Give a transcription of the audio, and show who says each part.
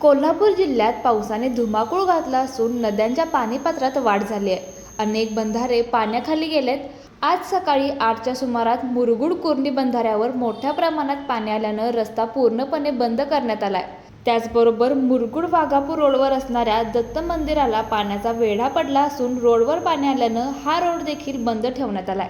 Speaker 1: कोल्हापूर जिल्ह्यात पावसाने धुमाकूळ घातला असून नद्यांच्या पाणीपात्रात वाढ झाली आहे. अनेक बंधारे पाण्याखाली गेलेत. आज सकाळी आठच्या सुमारात मुरगुड कुर्णी बंधाऱ्यावर मोठ्या प्रमाणात पाणी आल्यानं रस्ता पूर्णपणे बंद करण्यात आलाय. त्याचबरोबर मुरगुड वाघापूर रोडवर असणाऱ्या दत्त मंदिराला पाण्याचा वेढा पडला असून रोडवर पाणी आल्यानं हा रोड देखील बंद ठेवण्यात आलाय.